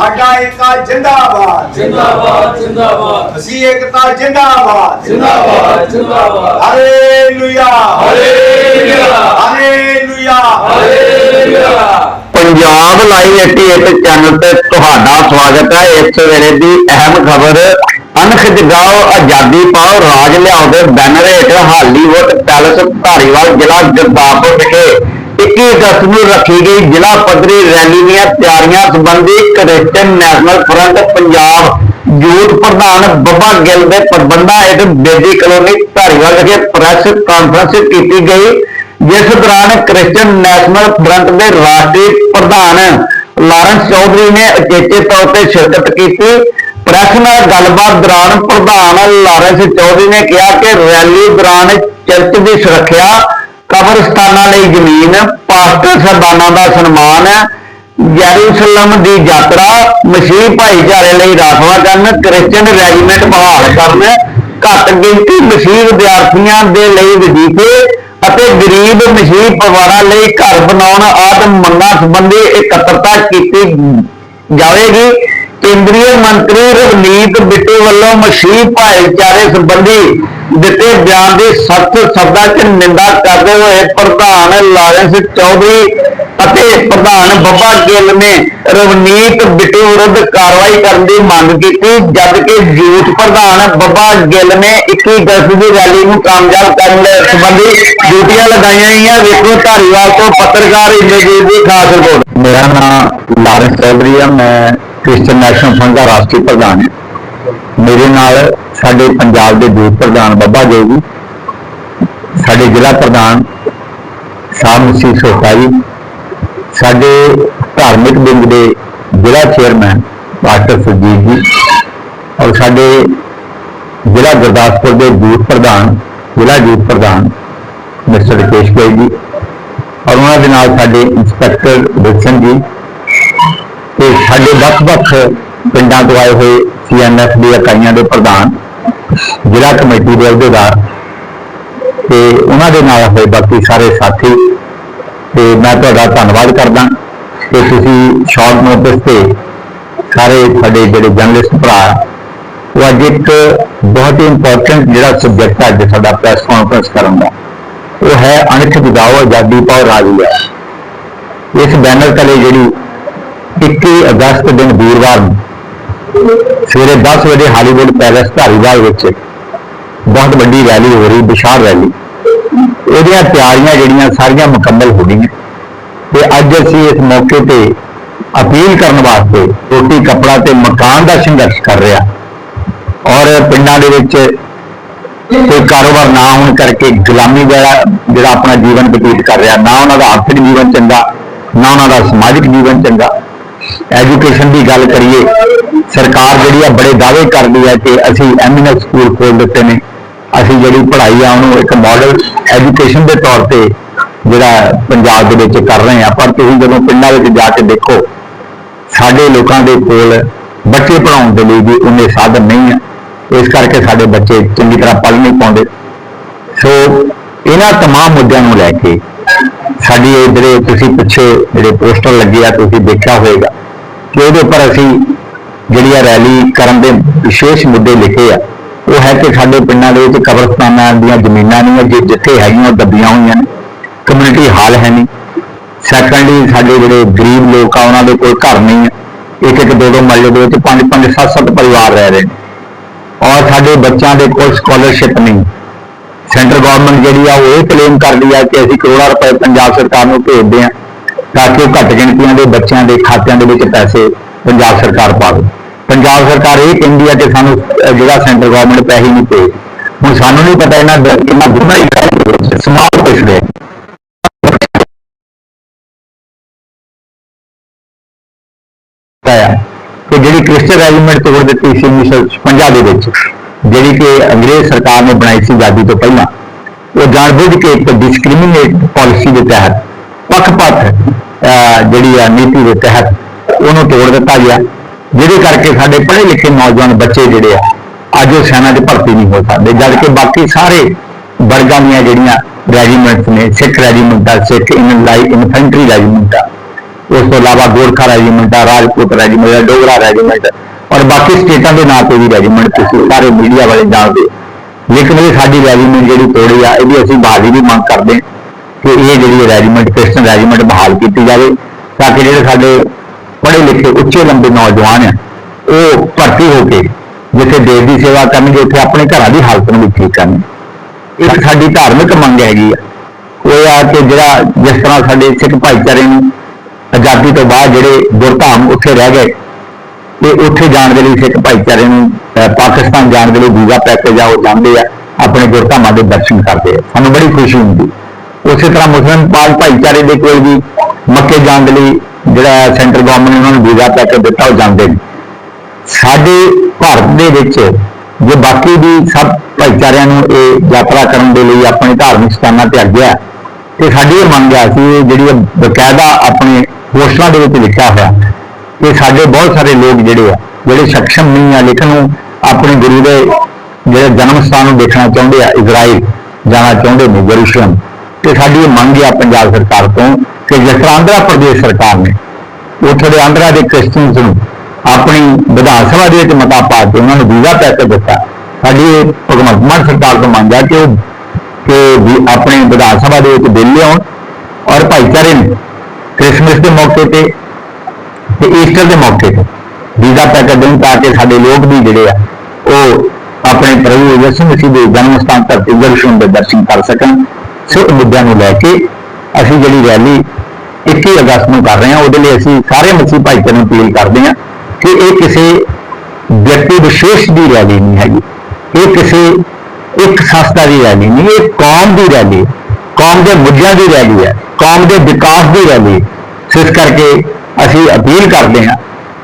ਸਾਡਾ ਏਕਾ ਜਿੰਦਾਬਾਦ। ਜਿੰਦਾਬਾਦ ਜਿੰਦਾਬਾਦ। ਅਸੀਂ ਏਕਤਾ ਜਿੰਦਾਬਾਦ। ਜਿੰਦਾਬਾਦ ਜਿੰਦਾਬਾਦ। Hallelujah. Hallelujah. Hallelujah. Hallelujah. Punjab live 88 channel ਤੇ ਤੁਹਾਡਾ ਸਵਾਗਤ ਹੈ। ਇਸ ਵੇਲੇ ਦੀ ਅਹਿਮ ਖਬਰ ਅਣਖ ਜਗਾਓ ਆਜ਼ਾਦੀ ਪਾਓ ਰਾਜ ਲਿਆਓ ਦੇ ਬੈਨਰ ਹੇਠ ਹਾਲੀਵੁੱਡ ਪੈਲਸ ਧਾਰੀਵਾਲ ਜ਼ਿਲ੍ਹਾ ਗੁਰਦਾਸਪੁਰ ਵਿਖੇ। 21 ਅਗਸਤ ਨੂੰ ਰੱਖੀ ਗਈ ਜ਼ਿਲ੍ਹਾ ਪੱਧਰੀ ਰੈਲੀ ਦੀਆਂ ਤਿਆਰੀਆਂ ਸੰਬੰਧੀ Christian national front Punjab youth ਪ੍ਰਧਾਨ ਬੱਬਾ ਗਿੱਲ ਦੇ ਪ੍ਰਬੰਧਾਂ ਹੇਠ ਬੇਦੀ ਕਲੋਨੀ ਧਾਰੀਵਾਲ ਵਿਖੇ ਪ੍ਰੈਸ ਕਾਨਫਰੰਸ ਕੀਤੀ ਗਈ, ਜਿਸ ਦੌਰਾਨ ਕ੍ਰਿਸਚਨ ਨੈਸ਼ਨਲ ਫਰੰਟ ਦੇ ਰਾਸ਼ਟਰੀ ਪ੍ਰਧਾਨ ਲਾਰੈਂਸ ਚੌਧਰੀ ਨੇ ਅਚੇਚੇ ਤੌਰ ਤੇ ਸ਼ਿਰਕਤ ਕੀਤੀ। ਪ੍ਰੈਸ ਨਾਲ ਗੱਲਬਾਤ ਦੌਰਾਨ ਪ੍ਰਧਾਨ ਲਾਰੈਂਸ ਚੌਧਰੀ ਨੇ ਕਿਹਾ ਕਿ ਰੈਲੀ ਦੌਰਾਨ ਚਰਚ ਦੀ ਸੁਰੱਖਿਆ ਕਬਰਸਤਾਨਾਂ ਲਈ ਜ਼ਮੀਨ ਪਾਸਟਰ ਸਰਦਾਨਾਂ ਦਾ ਸਨਮਾਨ ਯਰੂਸ਼ਲਮ ਦੀ ਯਾਤਰਾ, ਮਸੀਹ ਭਾਈਚਾਰੇ ਲਈ ਰਾਖਵਾ ਕਰਨ ਕ੍ਰਿਸਚੀਅਨ ਰੈਜੀਮੈਂਟ ਬਹਾਲ ਕਰਨ, ਘੱਟ ਗਿਣਤੀ ਮਸੀਹ ਵਿਦਿਆਰਥੀਆਂ ਦੇ ਲਈ ਵਜ਼ੀਫੇ ਅਤੇ ਗਰੀਬ ਮਸੀਹ ਪਰਿਵਾਰਾਂ ਲਈ ਘਰ ਬਣਾਉਣ ਆਦਿ ਮੰਗਾਂ ਸੰਬੰਧੀ ਇਕੱਤਰਤਾ ਕੀਤੀ ਜਾਵੇਗੀ। ਕੇਂਦਰੀ ਮੰਤਰੀ ਰਵਨੀਤ ਬਿੱਟੂ ਵੱਲੋਂ ਮਸੀਹ ਭਾਈਚਾਰੇ ਸੰਬੰਧੀ ਦਿੱਤੇ ਬਿਆਨ ਦੀ ਸਖਤ ਸ਼ਬਦਾਂ 'ਚ ਨਿੰਦਾ ਕਰਦੇ ਹੋਏ ਪ੍ਰਧਾਨ ਲਾਰੈਂਸ ਚੌਧਰੀ ਅਤੇ ਪ੍ਰਧਾਨ ਬੱਬਾ ਗਿੱਲ ਨੇ ਰਵਨੀਤ ਬਿੱਟੂ ਵਿਰੁੱਧ ਕਾਰਵਾਈ ਕਰਨ ਦੀ ਮੰਗ ਕੀਤੀ, ਜਦਕਿ ਯੂਥ ਪ੍ਰਧਾਨ ਬੱਬਾ ਗਿੱਲ ਨੇ 21 ਅਗਸਤ ਦੀ ਰੈਲੀ ਨੂੰ ਕਾਮਯਾਬ ਕਰਨ ਦੇ ਸੰਬੰਧੀ ਡਿਊਟੀਆਂ ਲਗਾਈਆਂ ਗਈਆਂ ਵੇਖੋ ਧਾਰੀਵਾਲ ਤੋਂ ਪੱਤਰਕਾਰ ਇੰਦਰਜੀਤ ਦੀ ਖਾਸ ਰਿਪੋਰਟ। ਮੇਰਾ ਨਾਮ ਲਾਰੈਂਸ ਚੌਧਰੀ ਆ। ਮੈਂ ਕ੍ਰਿਸਚਨ ਨੈਸ਼ਨਲ ਫੰਡ ਦਾ ਰਾਸ਼ਟਰੀ ਪ੍ਰਧਾਨ ਹਾਂ। ਮੇਰੇ ਨਾਲ ਸਾਡੇ ਪੰਜਾਬ ਦੇ ਯੂਥ ਪ੍ਰਧਾਨ ਬੱਬਾ ਜੀ ਜੀ, ਸਾਡੇ ਜ਼ਿਲ੍ਹਾ ਪ੍ਰਧਾਨ ਸ਼ਾਮ ਸਿੰਘ ਸੋਖਾ ਜੀ, ਸਾਡੇ ਧਾਰਮਿਕ ਵਿੰਗ ਦੇ ਜ਼ਿਲ੍ਹਾ ਚੇਅਰਮੈਨ ਡਾਕਟਰ ਸੁਰਜੀਤ ਜੀ ਔਰ ਸਾਡੇ ਜ਼ਿਲ੍ਹਾ ਗੁਰਦਾਸਪੁਰ ਦੇ ਯੂਥ ਪ੍ਰਧਾਨ, ਜ਼ਿਲ੍ਹਾ ਯੂਥ ਪ੍ਰਧਾਨ ਮਿਸਟਰ ਰਕੇਸ਼ ਭਾਈ ਜੀ ਔਰ ਉਹਨਾਂ ਦੇ ਨਾਲ ਸਾਡੇ ਇੰਸਪੈਕਟਰ ਵਿਲਸਨ ਜੀ ਤੇ ਸਾਡੇ ਵੱਖ-ਵੱਖ ਪਿੰਡਾਂ ਤੋਂ ਆਏ ਹੋਏ ਸੀਐਨਐਫ ਦੀ ਇਕਾਈਆਂ ਦੇ ਪ੍ਰਧਾਨ, ਜ਼ਿਲ੍ਹਾ ਕਮੇਟੀ ਦੇ ਅਹੁਦੇਦਾਰ ਤੇ ਉਹਨਾਂ ਦੇ ਨਾਲ ਹੋਏ ਬਾਕੀ ਸਾਰੇ ਸਾਥੀ ਤੇ ਮੈਂ ਤੁਹਾਡਾ ਧੰਨਵਾਦ ਕਰਦਾ ਕਿ ਤੁਸੀਂ ਸ਼ਾਰਟ ਨੋਟਿਸ ਤੇ ਸਾਰੇ ਸਾਡੇ ਜਿਹੜੇ ਜਰਨਲਿਸਟ ਭਰਾ ਉਹ ਅੱਜ ਇੱਕ ਬਹੁਤ ਹੀ ਇੰਪੋਰਟੈਂਟ ਜਿਹੜਾ ਸਬਜੈਕਟ ਹੈ ਅੱਜ ਸਾਡਾ ਪ੍ਰੈਸ ਕਾਨਫਰੰਸ ਕਰਨ ਦਾ, ਉਹ ਹੈ ਅਣਖ ਜਗਾਓ ਆਜ਼ਾਦੀ ਪਾਓ ਰਾਜ ਇਸ ਬੈਨਰ ਤਲੇ ਜਿਹੜੀ 21 ਅਗਸਤ ਦਿਨ ਵੀਰਵਾਰ ਨੂੰ ਸਵੇਰੇ 10 ਵਜੇ ਹਾਲੀਵੁੱਡ ਪੈਲੇਸ ਧਾਰੀਵਾਲ ਵਿੱਚ ਬਹੁਤ ਵੱਡੀ ਰੈਲੀ ਹੋ ਰਹੀ, ਵਿਸ਼ਾਲ ਰੈਲੀ ਇਹਦੀਆਂ ਤਿਆਰੀਆਂ ਜਿਹੜੀਆਂ ਸਾਰੀਆਂ ਮੁਕੰਮਲ ਹੋ ਗਈਆਂ। ਤੇ ਅੱਜ ਅਸੀਂ ਇਸ ਮੌਕੇ ਤੇ ਅਪੀਲ ਕਰਨ ਵਾਸਤੇ ਰੋਟੀ, ਕੱਪੜਾ ਤੇ ਮਕਾਨ ਦਾ ਸੰਘਰਸ਼ ਕਰ ਰਿਹਾ ਔਰ ਪਿੰਡਾਂ ਦੇ ਵਿੱਚ ਕੋਈ ਕਾਰੋਬਾਰ ਨਾ ਹੋਣ ਕਰਕੇ ਗੁਲਾਮੀ ਦਾ ਜਿਹੜਾ ਆਪਣਾ ਜੀਵਨ ਬਤੀਤ ਕਰ ਰਿਹਾ, ਨਾ ਉਹਨਾਂ ਦਾ ਆਰਥਿਕ ਜੀਵਨ ਚੰਗਾ, ਨਾ ਉਹਨਾਂ ਦਾ ਸਮਾਜਿਕ ਜੀਵਨ ਚੰਗਾ ਐਜੂਕੇਸ਼ਨ ਦੀ ਗੱਲ ਕਰੀਏ ਸਰਕਾਰ ਜਿਹੜੀ ਆ ਬੜੇ ਦਾਅਵੇ ਕਰਦੀ ਹੈ ਕਿ ਅਸੀਂ ਐਮੀਨਸ ਸਕੂਲ ਖੋਲ ਦਿੱਤੇ ਨੇ ਅਸੀਂ ਜਿਹੜੀ ਪੜ੍ਹਾਈ ਆ ਉਹਨੂੰ ਇੱਕ ਮਾਡਲ ਐਜੂਕੇਸ਼ਨ ਦੇ ਤੌਰ ਤੇ ਜਿਹੜਾ ਪੰਜਾਬ ਦੇ ਵਿੱਚ ਕਰ ਰਹੇ ਆ ਪਰ ਤੁਸੀਂ ਜਦੋਂ ਪਿੰਡਾਂ ਵਿੱਚ ਜਾ ਕੇ ਦੇਖੋ ਸਾਡੇ ਲੋਕਾਂ ਦੇ ਕੋਲ ਬੱਚੇ ਪੜਾਉਣ ਦੇ ਲਈ ਵੀ ਉਹਨੇ ਸਾਧਨ ਨਹੀਂ ਆ ਇਸ ਕਰਕੇ ਸਾਡੇ ਬੱਚੇ ਚੰਗੀ ਤਰ੍ਹਾਂ ਪੜ੍ਹ ਨਹੀਂ ਪਾਉਂਦੇ ਸੋ ਇਹਨਾਂ तमाम ਮੁੱਦਿਆਂ ਨੂੰ ਲੈ ਕੇ ਸਾਡੀ ਇਹ ਜਿਹੜੇ ਤੁਸੀਂ ਪਿੱਛੇ ਜਿਹੜੇ ਪੋਸਟਰ ਲੱਗੇ ਆ, ਤੁਸੀਂ ਦੇਖਿਆ ਹੋਵੇਗਾ ਕਿ ਉਹਦੇ ਉੱਪਰ ਅਸੀਂ ਜਿਹੜੀ ਆ ਰੈਲੀ ਕਰਨ ਦੇ ਵਿਸ਼ੇਸ਼ ਮੁੱਦੇ ਲਿਖੇ ਆ। ਉਹ ਹੈ ਕਿ ਸਾਡੇ ਪਿੰਡਾਂ ਦੇ ਵਿੱਚ ਕਬਰਸਤਾਨਾਂ ਦੀਆਂ ਜ਼ਮੀਨਾਂ ਨਹੀਂ ਹੈ ਜੇ ਜਿੱਥੇ ਹੈਗੀਆਂ ਉਹ ਦੱਬੀਆਂ ਹੋਈਆਂ ਨੇ। ਕਮਿਊਨਿਟੀ ਹਾਲ ਹੈ ਨਹੀਂ। ਸੈਕੰਡਲੀ ਸਾਡੇ ਜਿਹੜੇ ਗਰੀਬ ਲੋਕ ਆ, ਉਹਨਾਂ ਦੇ ਕੋਲ ਘਰ ਨਹੀਂ ਹੈ ਇੱਕ ਇੱਕ ਦੋ ਦੋ ਮਹੱਲੇ ਦੇ ਵਿੱਚ ਪੰਜ ਪੰਜ ਸੱਤ ਸੱਤ ਪਰਿਵਾਰ ਰਹਿ ਰਹੇ ਨੇ। ਔਰ ਸਾਡੇ ਬੱਚਿਆਂ ਦੇ ਕੋਲ ਸਕਾਲਰਸ਼ਿਪ ਨਹੀਂ। ਸੈਂਟਰ ਗਵਰਨਮੈਂਟ ਜਿਹੜੀ ਆ ਉਹ ਇਹ ਕਲੇਮ ਕਰਦੀ ਆ ਕਿ ਅਸੀਂ ਕਰੋੜਾਂ ਰੁਪਏ ਪੰਜਾਬ ਸਰਕਾਰ ਨੂੰ ਭੇਜਦੇ ਆ ਤਾਂ ਕਿ ਉਹ ਘੱਟ ਗਿਣਤੀਆਂ ਦੇ ਬੱਚਿਆਂ ਦੇ ਖਾਤਿਆਂ ਦੇ ਵਿੱਚ ਪੈਸੇ ਪੰਜਾਬ ਸਰਕਾਰ ਪਾਵੇ। ਪੰਜਾਬ ਸਰਕਾਰ ਇਹ ਕਹਿੰਦੀ ਆ ਕਿ ਸਾਨੂੰ ਅਹ, ਜਿਹੜਾ ਸੈਂਟਰ ਗਵਰਨਮੈਂਟ ਪੈਸੇ ਨਹੀਂ ਭੇਜ ਹੁਣ ਸਾਨੂੰ ਨਹੀਂ ਪਤਾ ਇਹਨਾਂ ਦਾ ਕਿੰਨਾ ਗੁਨਾਹੀ ਕਰ ਸਮਾਜ ਪਿਛੜੇ ਕਿ ਜਿਹੜੀ ਕ੍ਰਿਸਚਨ ਰੈਜੀਮੈਂਟ ਤੋੜ ਦਿੱਤੀ ਸੀ 1956 ਦੇ ਵਿੱਚ ਜਿਹੜੀ ਕਿ ਅੰਗਰੇਜ਼ ਸਰਕਾਰ ਨੇ ਬਣਾਈ ਸੀ ਆਜ਼ਾਦੀ ਤੋਂ ਪਹਿਲਾਂ, ਉਹ ਜਾਣਬੁੱਝ ਕੇ ਇੱਕ ਡਿਸਕ੍ਰਿਮੀਨੇਟ ਪਾਲਿਸੀ ਦੇ ਤਹਿਤ ਪੱਖਪਾਤ ਜਿਹੜੀ ਆ ਨੀਤੀ ਦੇ ਤਹਿਤ ਉਹਨੂੰ ਤੋੜ ਦਿੱਤਾ ਗਿਆ, ਜਿਹਦੇ ਕਰਕੇ ਸਾਡੇ ਪੜ੍ਹੇ ਲਿਖੇ ਨੌਜਵਾਨ ਬੱਚੇ ਜਿਹੜੇ ਆ, ਅੱਜ ਉਹ ਸੈਨਾ 'ਚ ਭਰਤੀ ਨਹੀਂ ਹੋ ਸਕਦੇ, ਜਦ ਕਿ ਬਾਕੀ ਸਾਰੇ ਵਰਗਾਂ ਦੀਆਂ ਜਿਹੜੀਆਂ ਰੈਜੀਮੈਂਟਸ ਨੇ, ਸਿੱਖ ਰੈਜੀਮੈਂਟ ਆ, ਸਿੱਖ ਇਨ ਇਨਫੈਂਟਰੀ ਰੈਜੀਮੈਂਟ ਆ, ਉਸ ਤੋਂ ਇਲਾਵਾ ਗੋਰਖਾ ਰੈਜੀਮੈਂਟ ਆ, ਰਾਜਪੂਤ ਰੈਜੀਮੈਂਟ ਆ, ਡੋਗਰਾ ਰੈਜੀਮੈਂਟ ਔਰ ਬਾਕੀ ਸਟੇਟਾਂ ਦੇ ਨਾਂ ਤੇ ਵੀ ਰੈਜੀਮੈਂਟ ਤੁਸੀਂ ਸਾਰੇ ਮੀਡੀਆ ਵਾਲੇ ਜਾਣਦੇ ਲੇਕਿਨ ਇਹ ਸਾਡੀ ਰੈਜੀਮੈਂਟ ਜਿਹੜੀ ਤੋੜੀ ਆ, ਇਹਦੀ ਅਸੀਂ ਬਹਾਲੀ ਦੀ ਮੰਗ ਕਰਦੇ ਹਾਂ ਕਿ ਇਹ ਜਿਹੜੀ ਰੈਜੀਮੈਂਟ ਕ੍ਰਿਸਚਨ ਰੈਜੀਮੈਂਟ ਬਹਾਲ ਕੀਤੀ ਜਾਵੇ ਤਾਂ ਕਿ ਜਿਹੜੇ ਸਾਡੇ ਪੜ੍ਹੇ ਲਿਖੇ ਉੱਚੇ ਲੰਬੇ ਨੌਜਵਾਨ ਆ, ਉਹ ਭਰਤੀ ਹੋ ਕੇ ਜਿੱਥੇ ਦੇਸ਼ ਦੀ ਸੇਵਾ ਕਰਨਗੇ, ਉੱਥੇ ਆਪਣੇ ਘਰਾਂ ਦੀ ਹਾਲਤ ਨੂੰ ਵੀ ਠੀਕ ਕਰਨ ਇੱਕ ਸਾਡੀ ਧਾਰਮਿਕ ਮੰਗ ਹੈਗੀ ਆ। ਉਹ ਆ ਕਿ ਜਿਹੜਾ ਜਿਸ ਤਰ੍ਹਾਂ ਸਾਡੇ ਸਿੱਖ ਭਾਈਚਾਰੇ ਨੂੰ ਆਜ਼ਾਦੀ ਤੋਂ ਬਾਅਦ ਜਿਹੜੇ ਗੁਰਧਾਮ ਉੱਥੇ ਰਹਿ ਗਏ ਤੇ ਉੱਥੇ ਜਾਣ ਦੇ ਲਈ ਸਿੱਖ ਭਾਈਚਾਰੇ ਨੂੰ ਪਾਕਿਸਤਾਨ ਜਾਣ ਦੇ ਲਈ ਵੀਜ਼ਾ ਪੈਕੇਜ ਆ ਉਹ ਜਾਂਦੇ ਆ ਆਪਣੇ ਗੁਰਧਾਮਾਂ ਦੇ ਦਰਸ਼ਨ ਕਰਦੇ ਆ। ਸਾਨੂੰ ਬੜੀ ਖੁਸ਼ੀ ਹੁੰਦੀ। ਉਸੇ ਤਰ੍ਹਾਂ ਮੁਸਲਮਾਨ ਪਾਲ ਭਾਈਚਾਰੇ ਦੇ ਕੋਲ ਵੀ ਮੱਕੇ ਜਾਣ ਦੇ ਲਈ ਜਿਹੜਾ ਸੈਂਟਰ ਗਵਰਨਮੈਂਟ ਨੇ ਉਹਨਾਂ ਨੂੰ ਵੀਜ਼ਾ ਪੈਕੇਜ ਦਿੱਤਾ ਉਹ ਜਾਂਦੇ ਨੇ। ਸਾਡੇ ਭਾਰਤ ਦੇ ਵਿੱਚ ਜੇ ਬਾਕੀ ਵੀ ਸਭ ਭਾਈਚਾਰਿਆਂ ਨੂੰ ਇਹ ਯਾਤਰਾ ਕਰਨ ਦੇ ਲਈ ਆਪਣੇ ਧਾਰਮਿਕ ਸਥਾਨਾਂ ਤੇ ਅੱਗਿਆ ਹੈ, ਤੇ ਸਾਡੀ ਇਹ ਮੰਗ ਆ ਸੀ ਇਹ ਜਿਹੜੀ ਇਹ ਬਕਾਇਦਾ ਆਪਣੇ ਪੋਸਟਰਾਂ ਦੇ ਵਿੱਚ ਲਿਖਿਆ ਹੋਇਆ ਕਿ ਸਾਡੇ ਬਹੁਤ ਸਾਰੇ ਲੋਕ ਜਿਹੜੇ ਆ, ਜਿਹੜੇ ਸક્ષਮ ਨਹੀਂ ਆ, ਲੇਕਿਨ ਉਹ ਆਪਣੇ ਗੁਰੂ ਦੇ ਜਿਹੜੇ ਜਨਮ ਸਥਾਨ ਨੂੰ ਦੇਖਣਾ ਚਾਹੁੰਦੇ ਆ, ਇਜ਼ਰਾਈਲ ਜਾਣਾ ਚਾਹੁੰਦੇ ਨੇ, ਜਰੂਸਲਮ। ਤੇ ਸਾਡੀ ਇਹ ਮੰਗ ਆ ਪੰਜਾਬ ਸਰਕਾਰ ਤੋਂ ਕਿ ਜਿਸ ਤਰ੍ਹਾਂ ਆਂਧਰਾ ਪ੍ਰਦੇਸ਼ ਸਰਕਾਰ ਨੇ, ਉੱਥੇ ਦੇ ਆਂਧਰਾ ਦੇ ਕ੍ਰਿਸਚੀਅਨਸ ਨੂੰ ਆਪਣੀ ਵਿਧਾਨ ਸਭਾ ਦੇ ਵਿੱਚ ਮਤਾ ਪਾ ਕੇ ਉਹਨਾਂ ਨੂੰ ਵੀਜ਼ਾ ਪੈਕੇਜ ਦਿੱਤਾ। ਸਾਡੀ ਇਹ ਭਗਵੰਤ ਮਾਨ ਸਰਕਾਰ ਤੋਂ ਮੰਗ ਆ ਕਿ ਉਹ ਕਿ ਵੀ ਆਪਣੀ ਵਿਧਾਨ ਸਭਾ ਦੇ ਵਿੱਚ ਬਿੱਲ ਲਿਆਉਣ ਔਰ ਭਾਈਚਾਰੇ ਨੂੰ ਕ੍ਰਿਸਮਸ ਦੇ ਮੌਕੇ ਤੇ ਤੇ ਈਸਟਰ ਦੇ ਮੌਕੇ ਤੇ। ਵੀਜ਼ਾ ਪੈਕੇਜ ਦੇਣ ਤਾਂ ਕਿ ਸਾਡੇ ਲੋਕ ਵੀ ਜਿਹੜੇ ਆ, ਉਹ ਆਪਣੇ ਪ੍ਰਭੂ ਯਿਸੂ ਮਸੀਹ ਦੇ ਜਨਮ ਸਥਾਨ ਧਰਤੀ ਜਰੂਸਲਮ ਦੇ ਦਰਸ਼ਨ ਕਰ ਸਕਣ। ਸੋ ਇਹ ਮੁੱਦਿਆਂ ਨੂੰ ਲੈ ਕੇ ਅਸੀਂ ਜਿਹੜੀ ਰੈਲੀ 21 ਅਗਸਤ ਨੂੰ ਕਰ ਰਹੇ ਹਾਂ, ਉਹਦੇ ਲਈ ਅਸੀਂ ਸਾਰੇ ਮਸੀਹ ਭਾਈਚਾਰੇ ਨੂੰ ਅਪੀਲ ਕਰਦੇ ਹਾਂ ਕਿ ਇਹ ਕਿਸੇ ਵਿਅਕਤੀ ਵਿਸ਼ੇਸ਼ ਦੀ ਰੈਲੀ ਨਹੀਂ ਹੈਗੀ। ਇਹ ਕਿਸੇ ਇੱਕ ਸੰਸਥਾ ਦੀ ਰੈਲੀ ਨਹੀਂ, ਇਹ ਕੌਮ ਦੀ ਰੈਲੀ ਹੈ। ਕੌਮ ਦੇ ਮੁੱਦਿਆਂ ਦੀ ਰੈਲੀ ਹੈ, ਕੌਮ ਦੇ ਵਿਕਾਸ ਦੀ ਰੈਲੀ ਹੈ। ਸੋ ਇਸ ਕਰਕੇ ਅਸੀਂ ਅਪੀਲ ਕਰਦੇ ਹਾਂ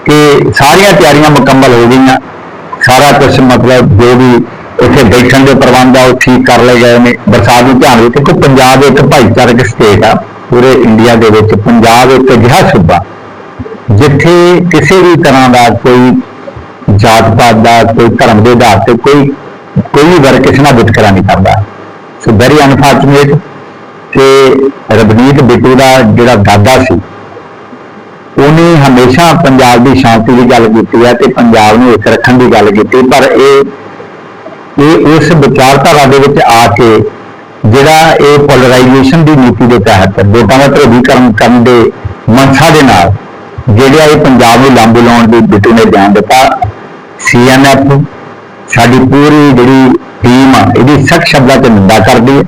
ਕਿ ਸਾਰੀਆਂ ਤਿਆਰੀਆਂ ਮੁਕੰਮਲ ਹੋ ਗਈਆਂ। ਸਾਰਾ ਕੁਝ ਮਤਲਬ ਜੋ ਵੀ ਉੱਥੇ ਬੈਠਣ ਦੇ ਪ੍ਰਬੰਧ ਆ, ਉਹ ਠੀਕ ਕਰ ਲਏ ਗਏ ਨੇ। ਬਰਸਾਤ ਨੂੰ ਧਿਆਨ ਵਿੱਚ ਕਿ ਪੰਜਾਬ ਇੱਕ ਭਾਈਚਾਰਕ ਸਟੇਟ ਆ। ਪੂਰੇ ਇੰਡੀਆ ਦੇ ਵਿੱਚ ਪੰਜਾਬ ਇੱਕ ਅਜਿਹਾ ਸੂਬਾ। ਜਿੱਥੇ ਕਿਸੇ ਵੀ ਤਰ੍ਹਾਂ ਦਾ ਕੋਈ ਜਾਤ ਪਾਤ ਦਾ, ਕੋਈ ਧਰਮ ਦੇ ਆਧਾਰ ਤੇ ਕੋਈ ਕੋਈ ਵੀ ਵਰਗ ਕਿਸੇ ਨਾਲ ਵਿਤਕਰਾ ਨਹੀਂ ਕਰਦਾ। ਸੋ ਵੈਰੀ ਅਨਫੋਰਚੂਨੇਟ ਕਿ ਰਬਨੀਤ ਬਿੱਟੂ ਦਾ ਜਿਹੜਾ ਦਾਦਾ ਸੀ ਉਹਨੇ ਹਮੇਸ਼ਾ ਪੰਜਾਬ ਦੀ ਸ਼ਾਂਤੀ ਦੀ ਗੱਲ ਕੀਤੀ ਹੈ ਤੇ ਪੰਜਾਬ ਨੂੰ ਇੱਕ ਰੱਖਣ ਦੀ ਗੱਲ ਕੀਤੀ, ਪਰ ਇਹ ਇਹ ਉਸ ਵਿਚਾਰਧਾਰਾ ਦੇ ਵਿੱਚ ਆ ਕੇ ਜਿਹੜਾ ਇਹ ਪੋਲਰਾਈਜੇਸ਼ਨ ਦੀ ਨੀਤੀ ਦੇ ਤਹਿਤ ਵੋਟਾਂ ਦਾ ਧਰੂਵੀਕਰਨ ਕਰਨ ਦੇ ਮਨਸਾ ਦੇ ਨਾਲ ਜਿਹੜਾ ਇਹ ਪੰਜਾਬ ਨੂੰ ਲਾਂਬੂ ਲਾਉਣ ਦੀ ਬਿੱਟੂ ਨੇ ਬਿਆਨ ਦਿੱਤਾ ਸੀਐਨਐਫ ਸਾਡੀ ਪੂਰੀ ਜਿਹੜੀ ਟੀਮ ਆ, ਇਹਦੀ ਸਖਤ ਸ਼ਬਦਾਂ 'ਚ ਨਿੰਦਾ ਕਰਦੀ ਹੈ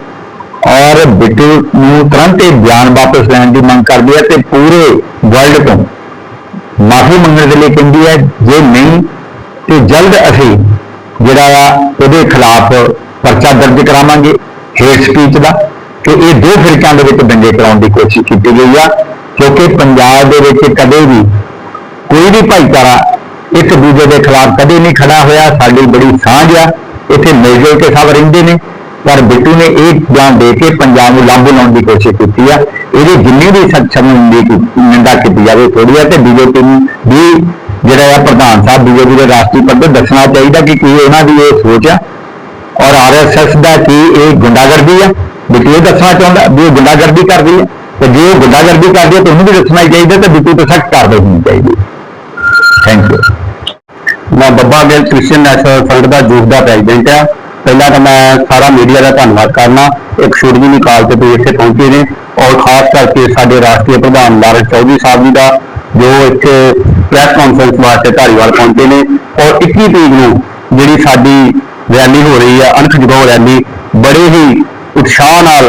ਔਰ ਬਿੱਟੂ ਨੂੰ ਤੁਰੰਤ ਇਹ ਬਿਆਨ ਵਾਪਸ ਲੈਣ ਦੀ ਮੰਗ ਕਰਦੀ ਹੈ ਤੇ ਪੂਰੇ ਵਰਲਡ ਤੋਂ ਮਾਫੀ ਮੰਗਣ ਦੇ ਲਈ ਕਹਿੰਦੀ ਹੈ, ਜੇ ਨਹੀਂ ਤੇ ਜਲਦ ਅਸੀਂ ਜਿਹੜਾ ਆ ਉਹਦੇ ਖਿਲਾਫ ਪਰਚਾ ਦਰਜ ਕਰਾਵਾਂਗੇ ਹੇਟ ਸਪੀਚ ਦਾ ਕਿ ਇਹ ਦੋ ਫਿਰਕਿਆਂ ਦੇ ਵਿੱਚ ਦੰਗੇ ਕਰਾਉਣ ਦੀ ਕੋਸ਼ਿਸ਼ ਕੀਤੀ ਗਈ ਆ, ਕਿਉਂਕਿ ਪੰਜਾਬ ਦੇ ਵਿੱਚ ਕਦੇ ਵੀ ਕੋਈ ਵੀ ਭਾਈਚਾਰਾ ਇੱਕ ਦੂਜੇ ਦੇ ਖਿਲਾਫ ਕਦੇ ਨਹੀਂ ਖੜਾ ਹੋਇਆ, ਸਾਡੀ ਬੜੀ ਸਾਂਝ ਆ, ਇੱਥੇ ਮਿਲ ਜੁਲ ਕੇ ਸਭ ਰਹਿੰਦੇ ਨੇ। ਪਰ ਬਿੱਟੂ ਨੇ ਇਹ ਬਿਆਨ ਦੇ ਕੇ ਪੰਜਾਬ ਨੂੰ ਲਾਂਭੂ ਲਾਉਣ ਦੀ ਕੋਸ਼ਿਸ਼ ਕੀਤੀ ਆ। ਇਹਦੀ ਜਿੰਨੀ ਵੀ ਸਖਸ਼ਮ ਦੀ ਨਿੰਦਾ ਕੀਤੀ ਜਾਵੇ ਥੋੜੀ ਆ ਤੇ ਬੀਜੇਪੀ ਨੂੰ ਵੀ ਜਿਹੜਾ ਆ ਪ੍ਰਧਾਨ ਸਾਹਿਬ, ਬੀਜੇਪੀ ਦੇ ਰਾਸ਼ਟਰੀ ਪੱਧਰ ਦੱਸਣਾ ਚਾਹੀਦਾ ਕਿ ਕੀ ਉਹਨਾਂ ਦੀ ਇਹ ਸੋਚ ਆ। ਔਰ ਆਰਐਸਐਸ ਦਾ ਕੀ ਇਹ ਗੁੰਡਾਗਰਦੀ ਆ? ਬਿੱਟੂ ਇਹ ਦੱਸਣਾ ਚਾਹੁੰਦਾ ਵੀ ਇਹ ਗੁੰਡਾਗਰਦੀ ਕਰਦੀ ਹੈ ਤੇ ਜੇ ਉਹ ਗੁੰਡਾਗਰਦੀ ਕਰਦੀ ਹੈ ਤਾਂ ਉਹਨੂੰ ਵੀ ਦੱਸਣਾ ਹੀ ਚਾਹੀਦਾ ਤੇ ਬਿੱਟੂ ਤੇ ਸਖਤ ਕਾਰਵਾਈ ਹੋਣੀ ਚਾਹੀਦੀ ਥੈਂਕ ਯੂ ਮੈਂ Babba Gill, Christian national front ਦਾ ਯੂਥ ਦਾ ਪ੍ਰੈਜ਼ੀਡੈਂਟ ਆ। ਪਹਿਲਾਂ ਤਾਂ ਮੈਂ ਸਾਰਾ ਮੀਡੀਆ ਦਾ ਧੰਨਵਾਦ ਕਰਨਾ। ਇੱਕ ਛੋਟੀ ਜਿਹੀ ਕਾਲ ਤੇ ਤੁਸੀਂ ਇੱਥੇ ਪਹੁੰਚੇ ਨੇ। ਔਰ ਖਾਸ ਕਰਕੇ ਸਾਡੇ ਰਾਸ਼ਟਰੀ ਪ੍ਰਧਾਨ ਲਾਰੈਂਸ ਚੌਧਰੀ ਸਾਹਿਬ ਜੀ ਦਾ, ਜੋ ਇੱਥੇ ਪ੍ਰੈਸ ਕਾਨਫਰੰਸ ਵਾਸਤੇ ਧਾਰੀਵਾਲ ਪਹੁੰਚੇ ਨੇ। ਔਰ 21 ਤਰੀਕ ਨੂੰ ਜਿਹੜੀ ਸਾਡੀ ਰੈਲੀ ਹੋ ਰਹੀ ਆ, ਅਣਖ ਜਗਾਓ ਰੈਲੀ ਬੜੇ ਹੀ ਉਤਸ਼ਾਹ ਨਾਲ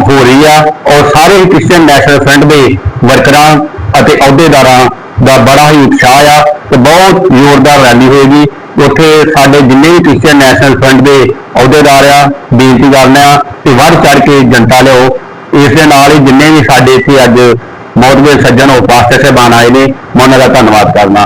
ਹੋ ਰਹੀ ਆ। ਔਰ ਸਾਰੇ ਹੀ ਕ੍ਰਿਸਚੀਅਨ ਨੈਸ਼ਨਲ ਫਰੰਟ ਦੇ ਵਰਕਰਾਂ ਅਤੇ ਅਹੁਦੇਦਾਰਾਂ ਦਾ ਬੜਾ ਹੀ ਉਤਸ਼ਾਹ ਆ। ਤੇ ਬਹੁਤ ਜ਼ੋਰਦਾਰ ਰੈਲੀ ਹੋਏਗੀ। ਉੱਥੇ ਸਾਡੇ ਜਿੰਨੇ ਵੀ ਕ੍ਰਿਸਚੀਅਨ ਨੈਸ਼ਨਲ ਫਰੰਟ ਦੇ ਅਹੁਦੇਦਾਰ ਆ, ਬੇਨਤੀ ਕਰਨਾ ਆ ਕਿ ਵੱਧ ਚੜ ਕੇ ਜਨਤਾ ਲਿਓ ਇਸ ਦੇ ਨਾਲ ਹੀ ਜਿੰਨੇ ਵੀ ਸਾਡੇ ਇੱਥੇ ਅੱਜ ਮੌਜੂਦ ਸੱਜਣ ਉਹ ਪਾਸਟਰ ਸਾਹਿਬਾਨ ਆਏ ਨੇ, ਮੈਂ ਉਹਨਾਂ ਦਾ ਧੰਨਵਾਦ ਕਰਨਾ